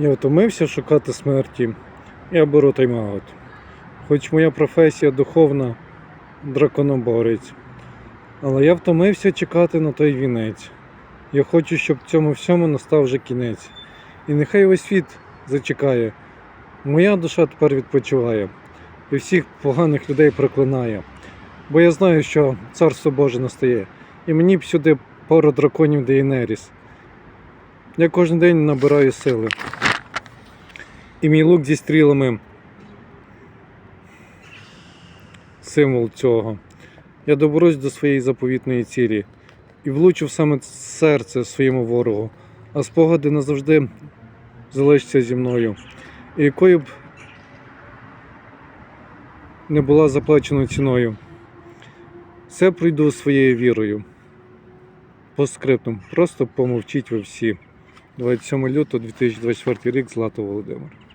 Я втомився шукати смерті. Я беру тайм-аут. Хоч моя професія духовна драконоборець. Але я втомився чекати на той вінець. Я хочу, щоб цьому всьому настав вже кінець. І нехай весь світ зачекає. Моя душа тепер відпочиває і всіх поганих людей проклинає. Бо я знаю, що царство Боже настає. І мені б сюди пару драконів Дейнеріс. Я кожен день набираю сили. І мій лук зі стрілами символ цього. Я доберусь до своєї заповітної цілі і влучу в саме серце своєму ворогу, а спогади назавжди залишаться зі мною. І якою б не була заплачена ціною. Все пройду своєю вірою. По скриптам. Просто помовчіть ви всі. 27 лютого 2024 рік Злато Володимир.